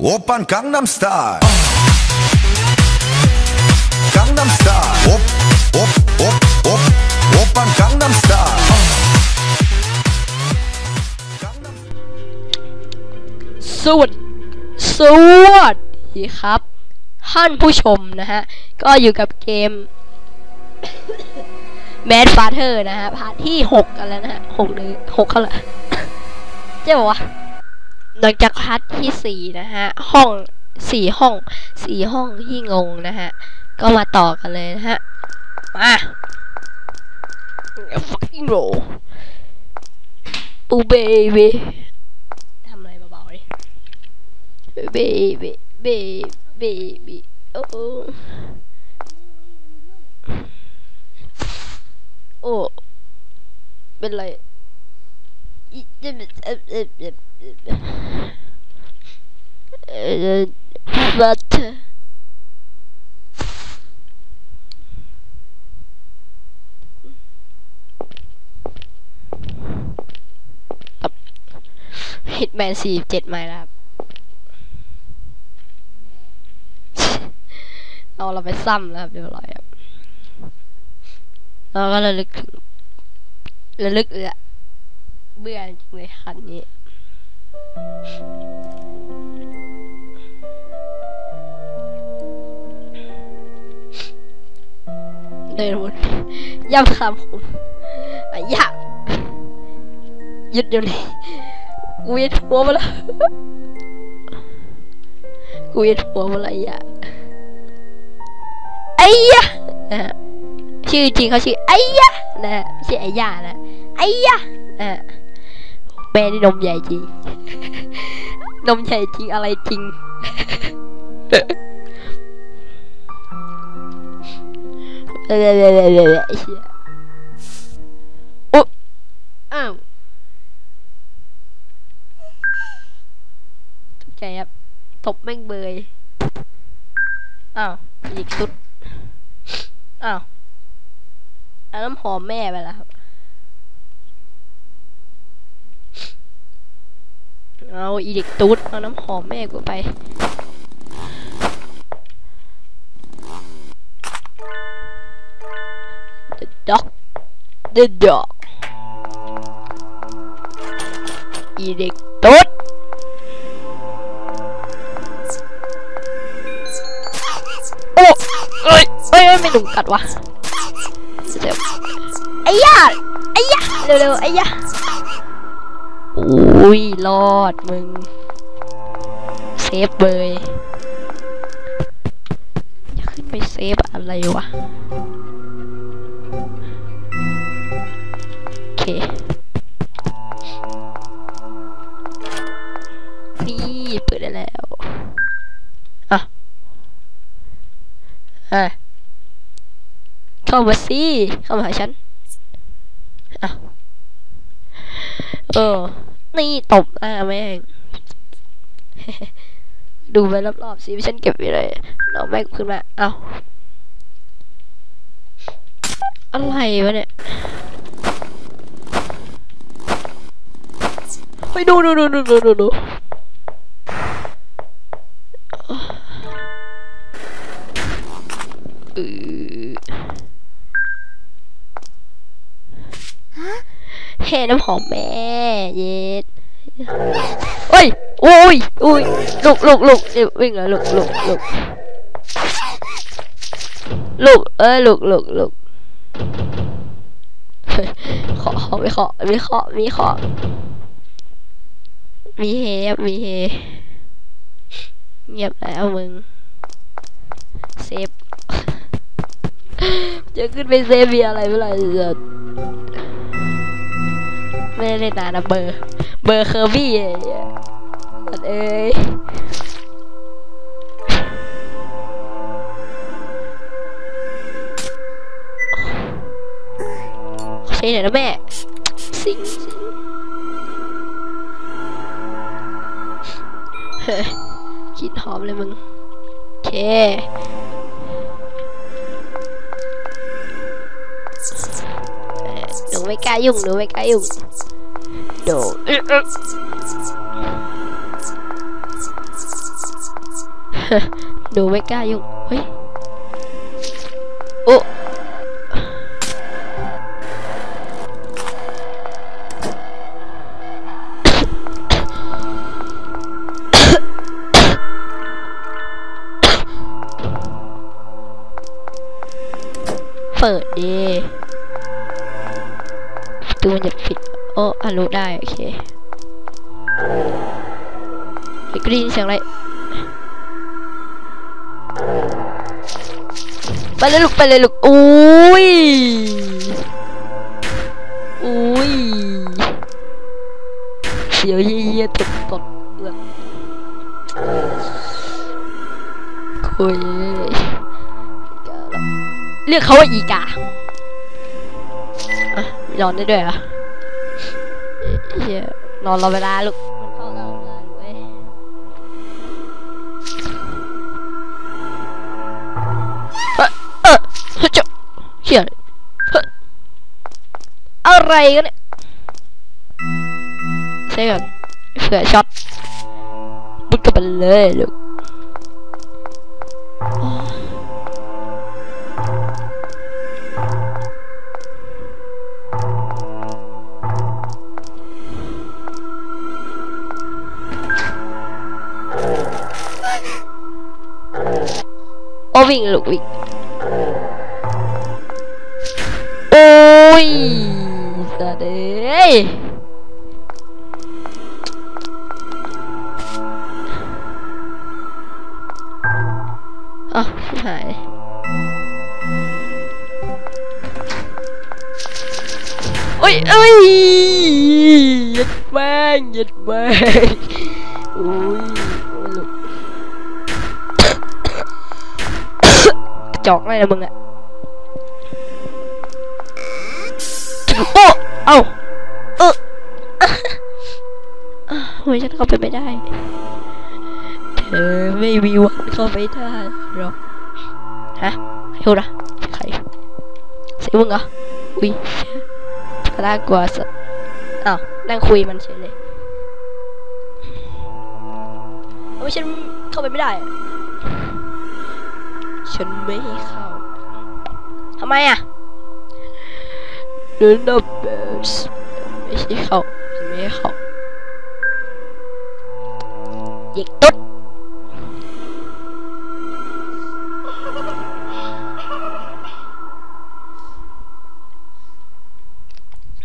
오빤 강남스타일 강남스타일 옵옵옵옵 오빤 강남스타일 강남 สวัสดสวัสดีครับ ท่านผู้ชมนะฮะ ก็อยู่กับเกม Mad Father นะฮะพาร์ทที่หกกันแล้วนะฮะหกหรือหกเขาละ เจ๊บอกว่า หลังจากพาร์ทที่สี่นะฮะ ห้องสี่ห้องสี่ห้องที่งงนะฮะ ก็มาต่อกันเลยนะฮะ มา fucking roll ปูเบบีทำอะไรเบาๆดิ baby baby baby โอ้โอ้เป็นไรอีเจ็บเจ็บเจ็บ เจ็บเอ่อบัตฮิตแมนสี่เจ็ดไมล์แล้วครับ เอาเราไปซ้ำแล้วครับเรียบร้อยครับเราก็ระลึกถึงระลึกเลยะเบื่อจริงเลยคันนี้ เดินวนย่ำคำผมอย่ายุดเดี๋ยวนี้กูเวียนหัวมาแล้วกูเวียนหัวมาล้วอย่าไอ้ยะนะฮะชื่อจริงเขาชื่อไอ้ยะนะฮะไม่ใช่ไอ้ยานะไอ้ยะนะฮะ แม่นี่นมใหญ่จริง นมใหญ่จริงอะไรจริง เดี๋ยวเดี๋ยวเดี๋ยวเดี๋ยวเดี๋ยวไอ้เหี้ยโอ้อ้าวตกใจครับตบแม่งเบย อ้าว อีกชุด อ้าวเอาน้ำหอมแม่ไปแล้วครับ เอาอีเด็กตุ๊ดเอาน้ำหอมแม่กูไป The dog The dog อีเด็กตุ๊ดโอ้เอ้ยเอ้ยเอ้ยไม่หนุ่มกัดวะเดี๋ยวไอ้ยาไอ้ยาเร็วๆไอ้ยา อุ้ยรอดมึง เซฟเบยจะขึ้นไปเซฟอะไรวะ โอเค นี่ เปิดได้แล้ว อะอะเข้ามาสิ เข้ามาหาฉัน อะ เออ นี่ตบหน้าแม่ง ดูไปรอบๆสิวิชันเก็บไว้เลยน้องแม่งขึ้นมา เอาอะไรวะเนี่ยไปดูดูดูดูดูดู น้ำหอมแม่ เย็ดโอ้ยโอ้ยโอ้ยลุกลุกลุกเดี๋ยววิ่งแล้วลุกลุกลุกลุกเอ้ยลุกลุกลุกเฮ้ยขอขอไม่ขอมีขอมีขอมีเฮมีเฮเงียบแล้วมึงเซฟจะขึ้นไปเซฟมีอะไรไม่ไรจะ ไม่ได้เล่นนานนะเบอร์ เบอร์เคอร์บี้ไอ้เหี้ยสัตว์เอ้ยใช่หน่อยนะแม่สิงสิงเฮ้ยกินหอมเลยมึงโอเคหนูไม่กล้ายุ่งหนูไม่กล้ายุ่ง โดเอ๊ะเอ๊ะหนูไม่กล้ายุ่งเฮ้ยโอ้เปิดดีประตูมันจะปิด โอ้อะรู้ได้ โอเคกรีนเสียงอะไรไปเลยลูกไปเลยลูกอุ้ยอุ้ยเสียวเยี่ยๆตกตกเอือกคุยเรียกเขาว่าอีกาอะนอนได้ด้วยเหรอ เฮียนอนรอเวลาลูกมันเข้าตามเวลาลูกเว้ยเอ่อเออเฮ้ยเจ้าเฮียเฮ้ยอะไรกันเนี่ยเซ่ก่อนเผื่อช็อตบุดกันไปเลยลูก โอ้วิ่งลูกวิ่งโอ้ยสะเด จอกเลยนะมึงอะโอ้เอ้าเอออะทำไมฉันเข้าไปไม่ได้ เธอไม่มีวันเข้าไปได้หรอก ฮะใครพูดอะใครเสียมึงเหรอ อุ้ยกระด้ากลัวสัสอ้าวนั่งคุยมันเฉยเลยทำไมฉันเข้าไปไม่ได้ ฉันไม่ให้เข้าทำไมอะ The numbers ไม่ใช่เขาไม่ให้เขาเด็กตุ๊ด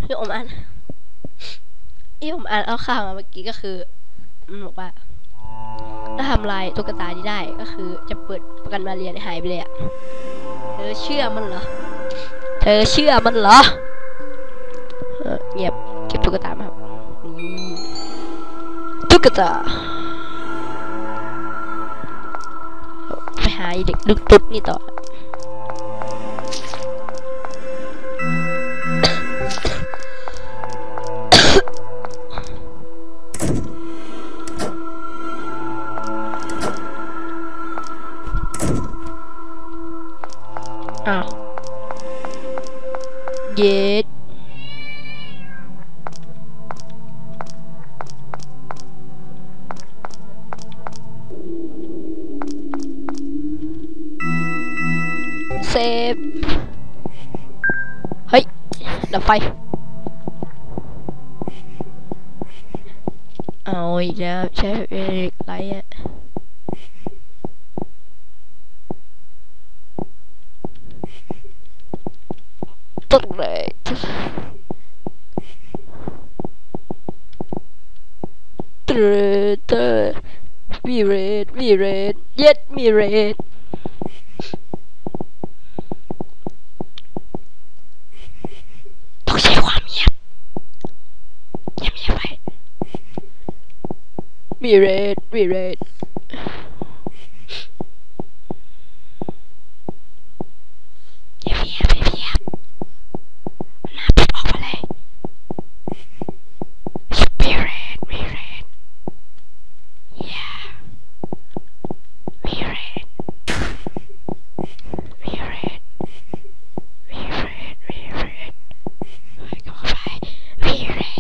ที่ผมอ่านที่ผมอ่านเอาข่าวมาเมื่อกี้ก็คือมันบอกว่า ถ้าทำลายตุ๊กตานี้ได้ก็คือจะเปิดประกันมาเรียนให้หายไปเลยอะเธอเชื่อมันเหรอ เธอเชื่อมันเหรอเออเงียบเก็บตุ๊กตามาครับตุ๊กตาไปหาเด็กลึกตุ๊ดนี่ต่อ ดับไฟเอาอีกแล้วใช้เอลิกไลท์อะตึกเลยตรเตอมีเรดมีเรดเย็ดมีเรด ต้องใช้ความเงียบเงียบเงียบไป มีเรดมีเรดเงียบเงียบเงียบเงียบหน้าปุ๊บออกมาเลย Spirit, Spirit. Yeah. Spirit. Spirit. Spirit, Spirit. เข้าไป Spirit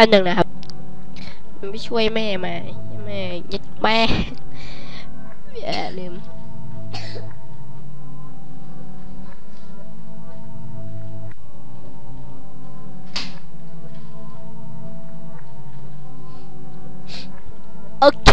ป๊บหนึ่งนะครับ มันไปช่วยแม่มาแม่ยัดแม่อย่าลืมโอเค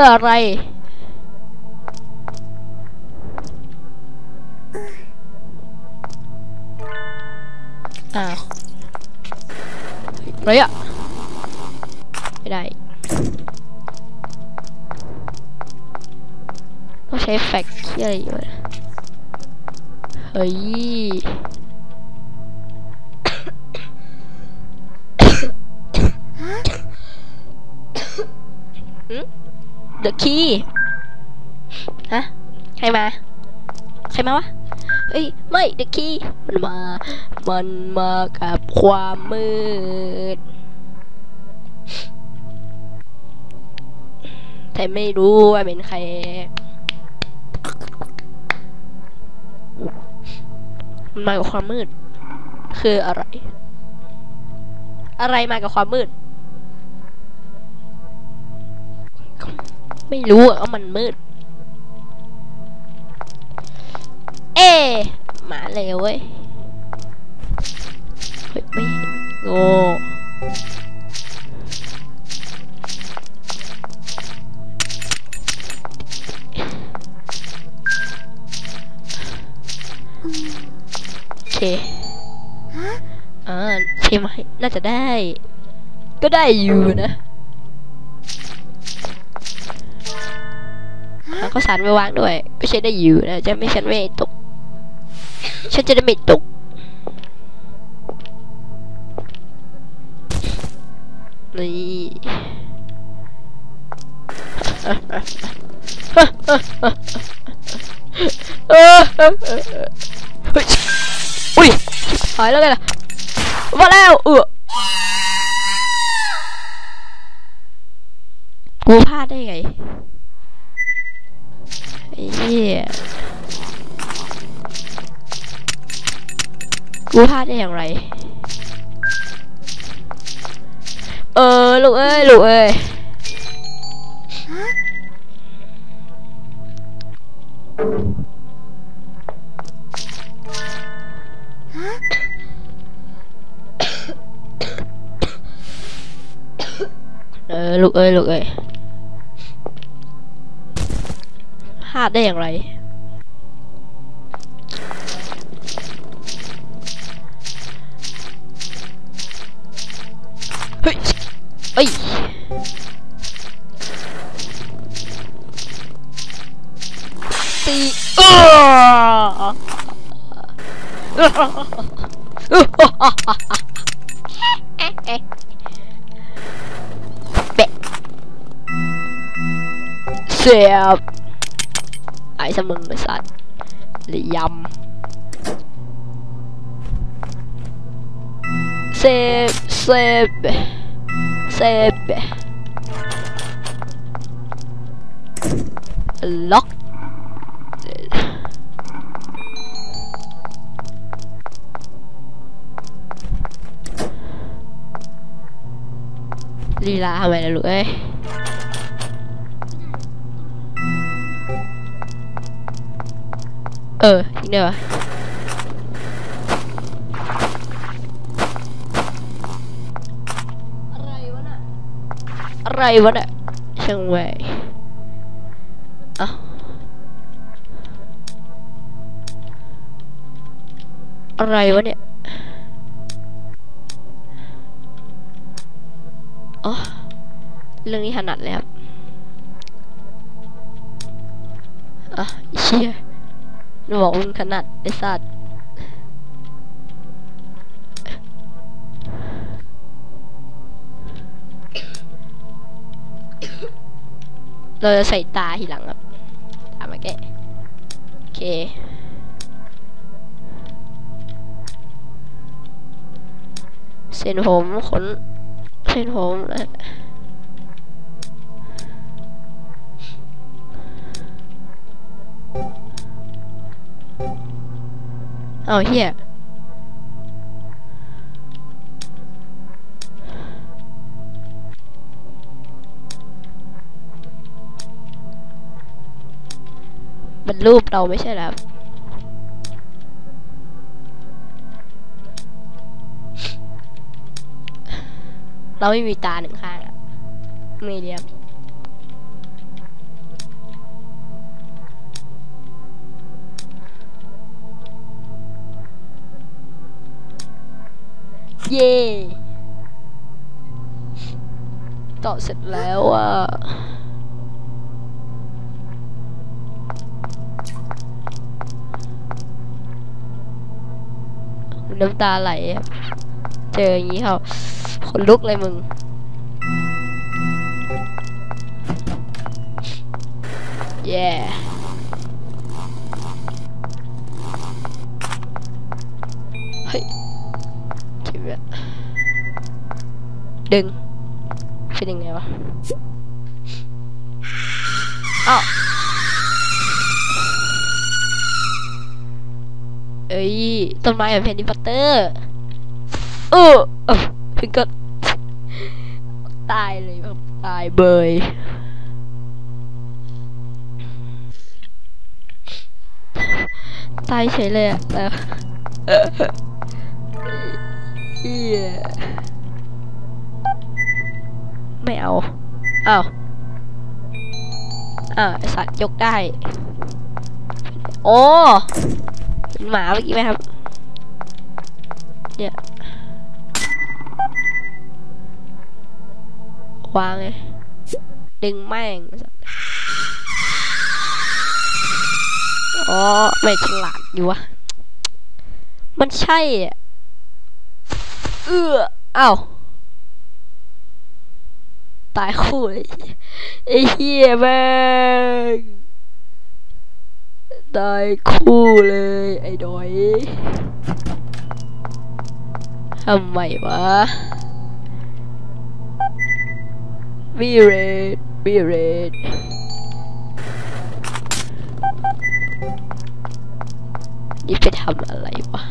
พื่ออะไร อ้าวอะไรอะไม่ได้ต้องใช้แฟกเที่อะไรอยู่เฮ้ย The key ฮะใครมา ใครมาวะเฮ้ยไม่ The key มันมา มันมากับความมืดแต่ไม่รู้ว่าเป็นใครมันมากับความมืด คืออะไร อะไรมากับความมืด ไม่รู้อะว่ามันมืด เอ๊ะหมาเลวเว้ยเฮ้ยไม่เห็นโง่โอเคอ่าใช่ไหมน่าจะได้ ก็ได้อยู่นะ หาข้าวสารไปวางด้วยก็ใช้ได้อยู่นะจะไม่ฉันไม่ตก ฉันจะได้ไม่ตกนี่อุ้ยหายแล้วไงล่ะมาแล้วเออกูพลาดได้ไง กูพลาดได้อย่างไร เออลูกเอ้ยลูกเอ้ยเออลูกเอ้ยลูกเอ้ยพลาดได้อย่างไร เอ้ยตีเออเปะเสียบไอ้สมึงไอ้สัตว์หรือยำเซฟเซฟ เซฟล็อกลีลาทำไมล่ะลูกเอ้ย เออทิ้งได้ปะอะไรวะน่ะ อะไรวะน่ะช่างแหวกเอ้าอะไรวะเนี่ยอ๋อเรื่องนี้ถนัดเลยครับอะไอ้เชี่ยมึงบอกมึงถนัดไอ้สัตว์ เราจะใส่ตาทีหลังครับตามมาแกะโอเคเส้นผมขนเส้นผมนะเอาเฮีย มันรูปเราไม่ใช่เหรอครับเราไม่มีตาหนึ่งข้างอะไม่เรียบเย่ต่อเสร็จแล้วอะ น้ำตาไหล เจออย่างนี้เขาขนลุกเลยมึง แย่เฮ้ยจิบอดึงเป็นยังไงวะอ้าว อ้ยต้นไม้แบบแฮร์รี่พอตเตอร์เออเออถึงก็ตายเลยครับตายเบยตายเฉยเลยอะแต่เหี้ยไม่เอาอ้าวอ้าไอสัตว์ยกได้ โอ้ เห็นหมาเมื่อกี้ไหมครับ เนี่ยวางไงดึงแม่งอ๋อไม่ฉลาดอยู่วะ มันใช่อะเอื้ออ้าตายคู่เลยไอ้เหี้ยแม่ง ตายคู่เลย ไอ้ดอยทำไมวะบีเรดบีเรดนี่ไปทำอะไรวะ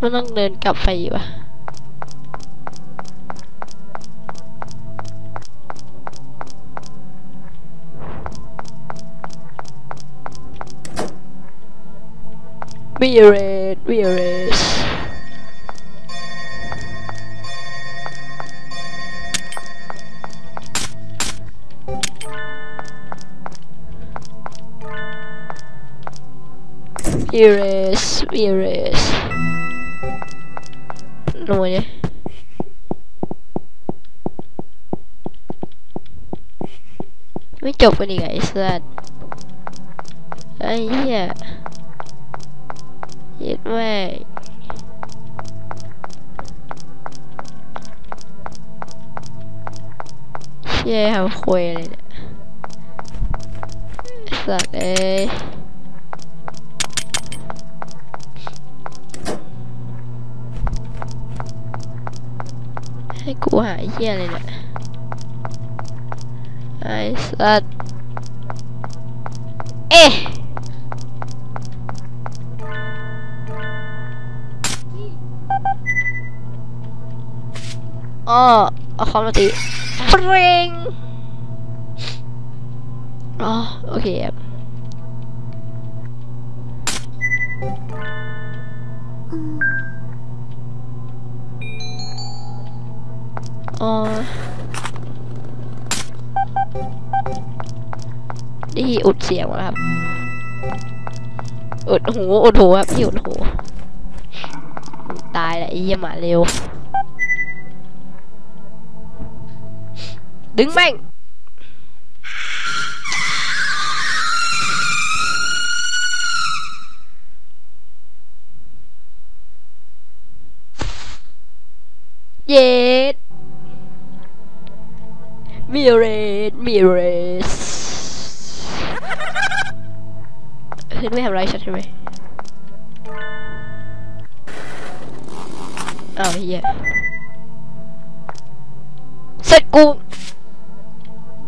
มันต้องเดินกลับไปวะ บีเรดบีเรดบีเรสบีเรสลงมา เนี่ยไม่จบกันอีกไอ้สัสไอ้เหี้ อ้สัตว์เออเหี้ยเลยเนี่ยไอ้สัตว์เอ๊ะอ๋อเอาคอมมาตีเปรงอ๋อโอเคครับอ๋อนี่อุดเสียงแล้วครับ อุดหู อุดหูครับพี่อุดหู ตายแหละไอ้เหี้ยหมาเร็ว ดึงแม่งเย็ดมิเรสมิเ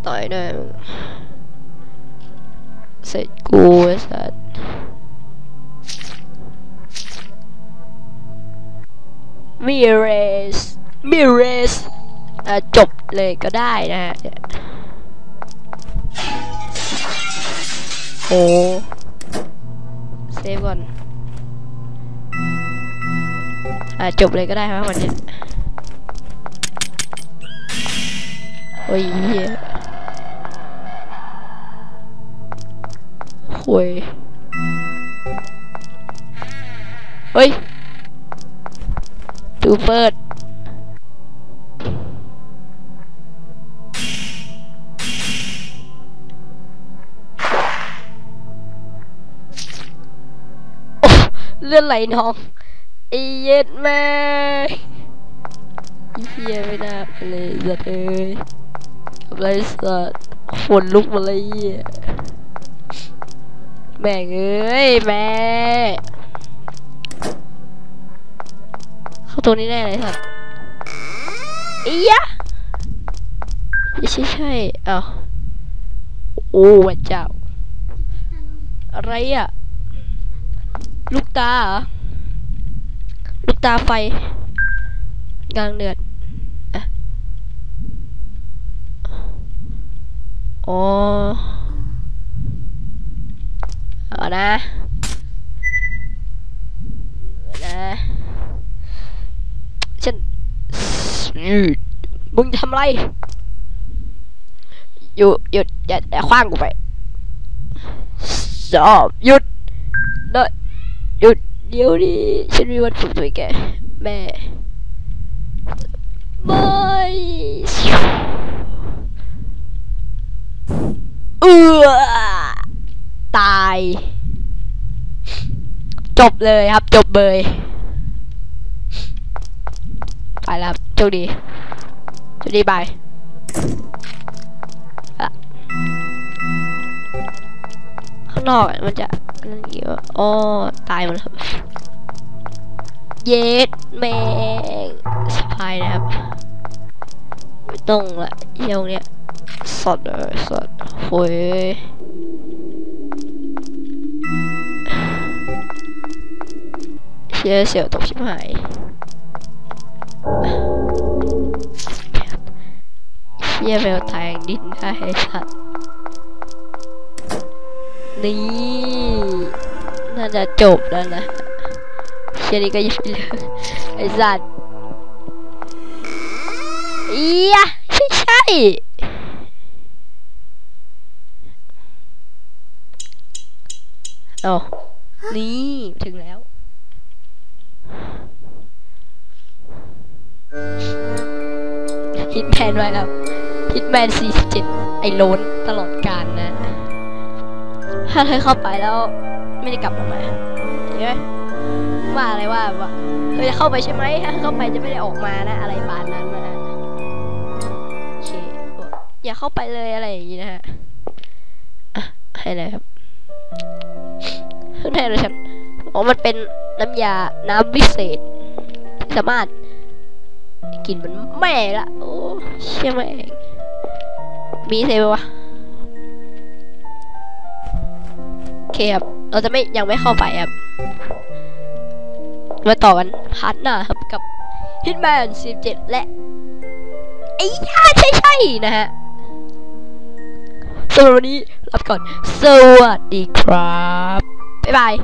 ต่อยหน่อยมึงเสร็จกูไอ้สัสมิเรสมิเรสอะจบเลยก็ได้นะฮะเนี่ยโอ้เซฟก่อนอะจบเลยก็ได้ครับวันเนี้ยโอ้ย เหี้ยโว้ยเฮ้ยดูเปิดเลื่อนไหลน้องไอ้เย็ดแม่เฮียไม่น่าไปเลยสัตว์เอ้ยกับไรสัตว์ขนลุกมาเลยเหี้ย แม่เอ้ยแม่เข้าตรงนี้แน่เลยสัตว์อียะไม่ใช่ใช่เอ้าโอ้พระเจ้า อะไรอะ ลูกตาเหรอ ลูกตาไฟกลางเดือดอะอ๋ เอานะเอานะฉันมึงทำอะไร อยู่หยุดอย่าอย่าคว้างกูไปสอบหยุดเดยวหยุดเดี๋ยวนี้ฉันมีวันฝึกตัวแกแม่ไม่เออ ตาย จบเลยครับ จบเลยไปแล้วครับโชคดีโชคดีบายข้างนอกมันจะนั่นเยอะอ๋อตายหมดครับเย็ดแมงสะพายนะครับไม่ต้องละเยี่ยวเนี้ยสดเลยสดโอ้ย เชี่ยเสียวตกชิบหายเชี่ยแมวแทงดินได้สัตว์นี่น่าจะจบแล้วนะเชียนี่ก็ยังไม่เลิกไอ้สัตว์อียะใช่ใช่เอานี่ ถึงแล้ว ฮิตแมนไว้ครับฮิตแมน47 ไอ้โลนตลอดการนะ ถ้าเธอเข้าไปแล้วไม่ได้กลับออกมาเห็นไหมว่าอะไรว่าว่าเธอจะเข้าไปใช่ไหมถ้าเข้าไปจะไม่ได้ออกมานะ อะไรบานนั้นนะโอเคอย่าเข้าไปเลยอะไรอย่างนี้นะฮะอะให้เลยครับให้เลยฉันอ๋อมันเป็นน้ำยาน้ำวิเศษที่สามารถ กินเหมันแม่ละโอ้เชี่ยแม่งมีเซฟไหมวะโอเคครับเราจะไม่ยังไม่เข้าไปครับมาต่อกันพาร์ทหน้าครับกับ Hitman 17 และไอ้ย่าใช่ใช่ๆนะฮะสำหรับวันนี้ลาไปก่อน สวัสดีครับ บ๊ายบาย